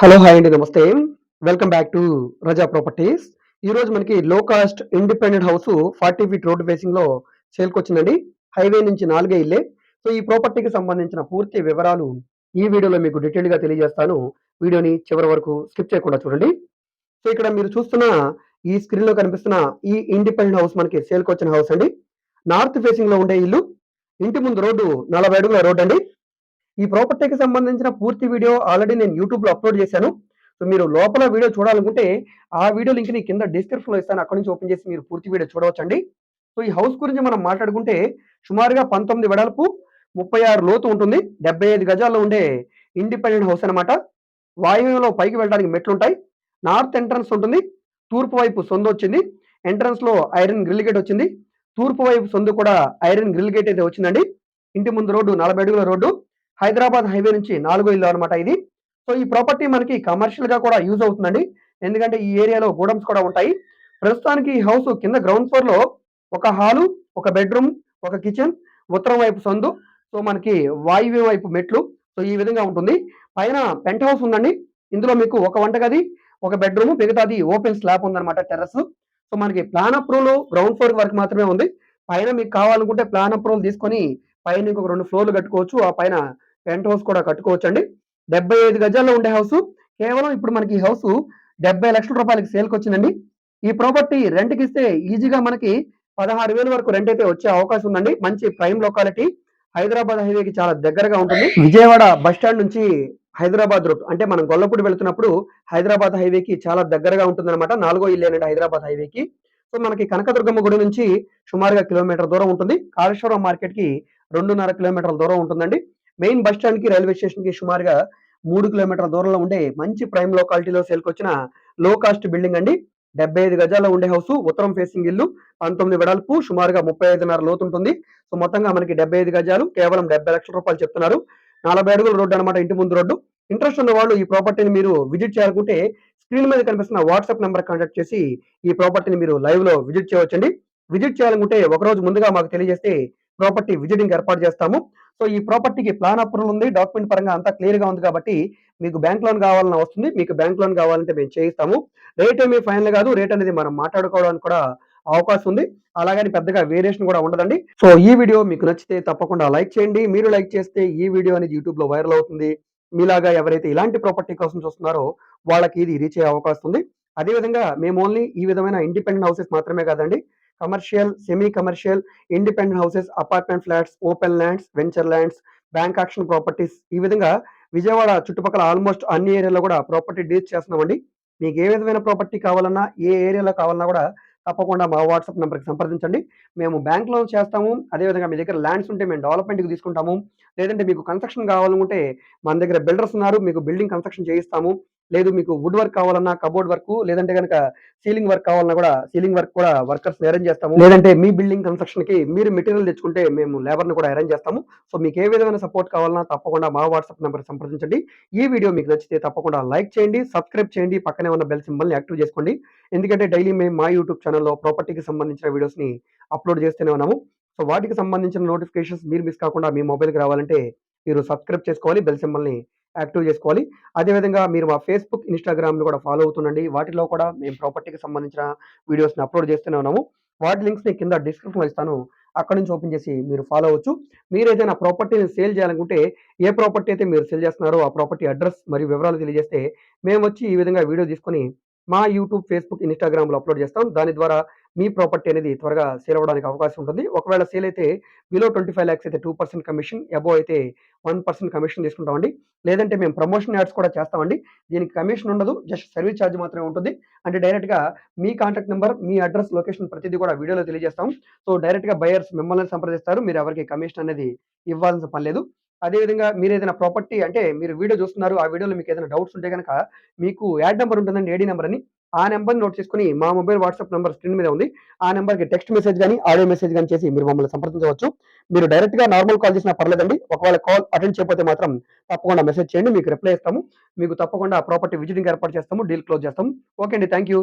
Hello hi అండి నమస్తే. Welcome back to Raza properties. ఈ రోజు మనకి low cost independent house forty feet road ఫేసింగ్లో చేరుకొచ్చిందండి. హైవే నుంచి నాలుగే ఇల్లే. సో ఈ ప్రాపర్టీకి సంబంధించిన పూర్తి వివరాలు ఈ వీడియోలో మీకు డీటెయిల్గా తెలియజేస్తాను. వీడియోని చివరి వరకు స్కిప్ చేయకుండా చూడండి. సో ఇక్కడ మీరు చూస్తున్న ఈ స్క్రీన్లో కనిపిస్తున్న ఈ ఇండిపెండెంట్ హౌస్ మనకి సేల్కి వచ్చిన హౌస్ అండి. నార్త్ ఫేసింగ్లో ఉండే ఇల్లు. ఇంటి ముందు రోడ్డు నలభై అడుగుల రోడ్ అండి ఈ ప్రాపర్టీకి సంబంధించిన పూర్తి వీడియో ఆల్రెడీ నేను యూట్యూబ్లో అప్లోడ్ చేశాను. సో మీరు లోపల వీడియో చూడాలనుకుంటే ఆ వీడియో లింక్ని కింద డిస్క్రిప్షన్లో ఇస్తాను. అక్కడ నుంచి ఓపెన్ చేసి మీరు పూర్తి వీడియో చూడవచ్చండి. సో ఈ హౌస్ గురించి మనం మాట్లాడుకుంటే సుమారుగా పంతొమ్మిది వెడల్పు ముప్పై ఆరు లోతు ఉంటుంది. డెబ్బై ఐదు గజాల్లో ఉండే ఇండిపెండెంట్ హౌస్ అనమాట వాయువ్యంలో పైకి వెళ్ళడానికి మెట్లు ఉంటాయి నార్త్ ఎంట్రన్స్ ఉంటుంది. తూర్పు వైపు సొందు వచ్చింది. ఎంట్రన్స్లో ఐరన్ గ్రిల్ గేట్ వచ్చింది. తూర్పు వైపు సొందు కూడా ఐరన్ గ్రిల్ గేట్ అయితే వచ్చిందండి. ఇంటి ముందు రోడ్డు నలభై అడుగుల రోడ్డు. హైదరాబాద్ హైవే నుంచి నాలుగో ఇల్లు అనమాట ఇది. సో ఈ ప్రాపర్టీ మనకి కమర్షియల్గా కూడా యూజ్ అవుతుందండి. ఎందుకంటే ఈ ఏరియాలో గోడమ్స్ కూడా ఉంటాయి. ప్రస్తుతానికి ఈ హౌస్ కింద గ్రౌండ్ ఫ్లోర్లో ఒక హాలు ఒక బెడ్రూమ్ ఒక కిచెన్ ఉత్తరం వైపు సందు. సో మనకి వాయువ్యం వైపు మెట్లు. సో ఈ విధంగా ఉంటుంది. పైన పెంట్ హౌస్ ఉందండి. ఇందులో మీకు ఒక వంటగది ఒక బెడ్రూమ్ మిగతాది ఓపెన్ స్లాబ్ ఉందన్నమాట టెర్రస్ సో మనకి ప్లాన్ అప్రూవల్ గ్రౌండ్ ఫ్లోర్ వరకు మాత్రమే ఉంది. పైన మీకు కావాలనుకుంటే ప్లాన్ అప్రూవల్ తీసుకొని పైన ఇంకొక రెండు ఫ్లోర్లు కట్టుకోవచ్చు. ఆ పైన పెంట్ హౌస్ కూడా కట్టుకోవచ్చు అండి డెబ్బై ఐదు గజాల్లో ఉండే హౌస్ కేవలం ఇప్పుడు మనకి ఈ హౌస్ డెబ్బై లక్షల రూపాయలకి సేల్కి వచ్చిందండి. ఈ ప్రాపర్టీ రెంట్కి ఇస్తే ఈజీగా మనకి పదహారు వేల వరకు రెంట్ అయితే వచ్చే అవకాశం ఉందండి. మంచి ప్రైమ్ లొకాలిటీ హైదరాబాద్ హైవేకి చాలా దగ్గరగా ఉంటుంది. విజయవాడ బస్ స్టాండ్ నుంచి హైదరాబాద్ రూట్ అంటే మనం గొల్లపూడి వెళ్తున్నప్పుడు హైదరాబాద్ హైవేకి చాలా దగ్గరగా ఉంటుంది అనమాట నాలుగో అండి హైదరాబాద్ హైవేకి సో మనకి కనకదుర్గమ్మ గుడి నుంచి సుమారుగా కిలోమీటర్ దూరం ఉంటుంది. కాళేశ్వరం మార్కెట్కి రెండున్నర కిలోమీటర్ల దూరం ఉంటుందండి. మెయిన్ బస్ స్టాండ్కి రైల్వే స్టేషన్కి సుమారుగా మూడు కిలోమీటర్ల దూరంలో ఉండే మంచి ప్రైమ్ లొకాలిటీలో సేల్కొచ్చిన లో కాస్ట్ బిల్డింగ్ అండి. డెబ్బై ఐదు గజాల్లో ఉండే హౌస్ ఉత్తరం ఫేసింగ్ ఇల్లు పంతొమ్మిది వెడల్పు సుమారుగా ముప్పై ఐదున్నర లోతు ఉంటుంది. సో మొత్తంగా మనకి డెబ్బై ఐదు గజాలు కేవలం డెబ్బై లక్షల రూపాయలు చెప్తున్నారు. నలభై అడుగుల రోడ్డు అనమాట ఇంటి ముందు రోడ్డు. ఇంట్రెస్ట్ ఉన్న వాళ్ళు ఈ ప్రాపర్టీని మీరు విజిట్ చేయాలనుకుంటే స్క్రీన్ మీద కనిపిస్తున్న వాట్సాప్ నెంబర్ కాంటాక్ట్ చేసి ఈ ప్రాపర్టీని మీరు లైవ్లో విజిట్ చేయవచ్చండి. విజిట్ చేయాలనుకుంటే ఒక రోజు ముందుగా మాకు తెలియజేస్తే ప్రాపర్టీ విజిటింగ్ ఏర్పాటు చేస్తాము. సో ఈ ప్రాపర్టీకి ప్లాన్ అప్రూవల్ ఉంది. డాక్యుమెంట్ పరంగా అంతా క్లియర్గా ఉంది కాబట్టి మీకు బ్యాంక్ లోన్ కావాలని వస్తుంది. మీకు బ్యాంక్ లోన్ కావాలంటే మేము చేయిస్తాము. రేట్ ఏమీ ఫైనల్ కాదు. రేట్ అనేది మనం మాట్లాడుకోవడానికి కూడా అవకాశం ఉంది. అలాగని పెద్దగా వేరియేషన్ కూడా ఉండదండి. సో ఈ వీడియో మీకు నచ్చితే తప్పకుండా లైక్ చేయండి. మీరు లైక్ చేస్తే ఈ వీడియో అనేది యూట్యూబ్లో వైరల్ అవుతుంది. మీలాగా ఎవరైతే ఇలాంటి ప్రాపర్టీ కోసం చూస్తున్నారో వాళ్ళకి ఇది రీచ్ అయ్యే అవకాశం ఉంది. అదేవిధంగా మేము ఓన్లీ ఈ విధమైన ఇండిపెండెంట్ హౌసెస్ మాత్రమే కాదండి. Commercial semi commercial independent houses apartment flats open lands venture lands bank auction properties ఈ విధంగా విజయవాడ చుట్టుపక్కల ఆల్మోస్ట్ అన్ని ఏరియాలో కూడా ప్రాపర్టీ డీల్స్ చేస్తున్నామండి. మీకు ఏ విధమైన ప్రాపర్టీ కావాలన్నా ఏ ఏరియాలో కావాలన్నా కూడా తప్పకుండా మా వాట్సాప్ నెంబర్కి సంప్రదించండి. మేము బ్యాంక్ లోన్ చేస్తాము. అదేవిధంగా మీ దగ్గర ల్యాండ్స్ ఉంటే మేము డెవలప్మెంట్కి తీసుకుంటాము. లేదంటే మీకు కన్స్ట్రక్షన్ కావాలనుకుంటే మన దగ్గర బిల్డర్స్ ఉన్నారు. మీకు బిల్డింగ్ కన్స్ట్రక్షన్ చేయిస్తాము. లేదు మీకు వుడ్ వర్క్ కావాలన్నా కబోర్డ్ వర్క్ లేదంటే కనుక సీలింగ్ వర్క్ కావాలన్నా కూడా సీలింగ్ వర్క్ కూడా వర్కర్స్ అరేంజ్ చేస్తాము. లేదంటే మీ బిల్డింగ్ కన్స్ట్రక్షన్కి మీరు మెటీరియల్ తెచ్చుకుంటే మేము లేబర్ని కూడా అరేంజ్ చేస్తాము. సో మీకు ఏ విధమైన సపోర్ట్ కావాలన్నా తప్పకుండా మా వాట్సాప్ నెంబర్ సంప్రదించండి. ఈ వీడియో మీకు నచ్చితే తప్పకుండా లైక్ చేయండి సబ్స్క్రైబ్ చేయండి పక్కనే ఉన్న బెల్ సింబల్ని యాక్టివ్ చేసుకోండి. ఎందుకంటే డైలీ మేము మా యూట్యూబ్ ఛానల్లో ప్రాపర్టీకి సంబంధించిన వీడియోస్ని అప్లోడ్ చేస్తూనే ఉన్నాము. సో వాటికి సంబంధించిన నోటిఫికేషన్స్ మీరు మిస్ కాకుండా మీ మొబైల్కి రావాలంటే మీరు సబ్స్క్రైబ్ చేసుకోవాలి బెల్ సింబల్ని యాక్టివ్ చేసుకోవాలి. అదేవిధంగా మీరు మా ఫేస్బుక్ ఇన్స్టాగ్రామ్ను కూడా ఫాలో అవుతుండండి. వాటిలో కూడా మేము ప్రాపర్టీకి సంబంధించిన వీడియోస్ని అప్లోడ్ చేస్తూనే ఉన్నాము. వాటి లింక్స్ని కింద డిస్క్రిప్షన్లో ఇస్తాను. అక్కడ నుంచి ఓపెన్ చేసి మీరు ఫాలో అవ్వచ్చు. మీరు ఏదైనా ప్రాపర్టీని సేల్ చేయాలనుకుంటే ఏ ప్రాపర్టీ అయితే మీరు సేల్ చేస్తున్నారో ఆ ప్రాపర్టీ అడ్రస్ మరియు వివరాలు తెలియజేస్తే మేము వచ్చి ఈ విధంగా వీడియో తీసుకొని మా యూట్యూబ్ ఫేస్బుక్ ఇన్స్టాగ్రామ్లో అప్లోడ్ చేస్తాం. దాని ద్వారా మీ ప్రాపర్టీ అనేది త్వరగా సేల్ అవ్వడానికి అవకాశం ఉంటుంది. ఒకవేళ సేల్ అయితే బిలో ట్వంటీ ఫైవ్ ల్యాక్స్ అయితే టూ పర్సెంట్ కమిషన్ అబో అయితే వన్ పర్సెంట్ కమిషన్ తీసుకుంటామండి. లేదంటే మేము ప్రమోషన్ యాడ్స్ కూడా చేస్తామండి. దీనికి కమిషన్ ఉండదు జస్ట్ సర్వీస్ ఛార్జ్ మాత్రమే ఉంటుంది. అంటే డైరెక్ట్గా మీ కాంటాక్ట్ నెంబర్ మీ అడ్రస్ లొకేషన్ ప్రతిదీ కూడా వీడియోలో తెలియజేస్తాం. సో డైరెక్ట్గా బయర్స్ మిమ్మల్ని సంప్రదిస్తారు. మీరు ఎవరికి కమిషన్ అనేది ఇవ్వాల్సిన పని లేదు. అదేవిధంగా మీరు ఏదైనా ప్రాపర్టీ అంటే మీరు వీడియో చూస్తున్నారు ఆ వీడియోలో మీకు ఏదైనా డౌట్స్ ఉంటే కనుక మీకు యాడ్ నెంబర్ ఉంటుందండి ఏడీ నెంబర్ అని ఆ నెంబర్ నోట్ చేసుకుని మా మొబైల్ వాట్సాప్ నెంబర్ స్క్రీన్ మీద ఉంది. ఆ నెంబర్కి టెక్స్ట్ మెసేజ్ కానీ ఆడియో మెసేజ్ కానీ చేసి మీరు మమ్మల్ని సంప్రదించవచ్చు. మీరు డైరెక్ట్గా నార్మల్ కాల్ చేసినా పర్లేదండి. ఒకవేళ కాల్ అటెండ్ చేయకపోతే మాత్రం తప్పకుండా మెసేజ్ చేయండి మీకు రిప్లై ఇస్తాము. మీకు తప్పకుండా ప్రాపర్టీ విజిటింగ్ ఏర్పాటు చేస్తాము డీల్ క్లోజ్ చేస్తాము. ఓకే అండి థ్యాంక్ యూ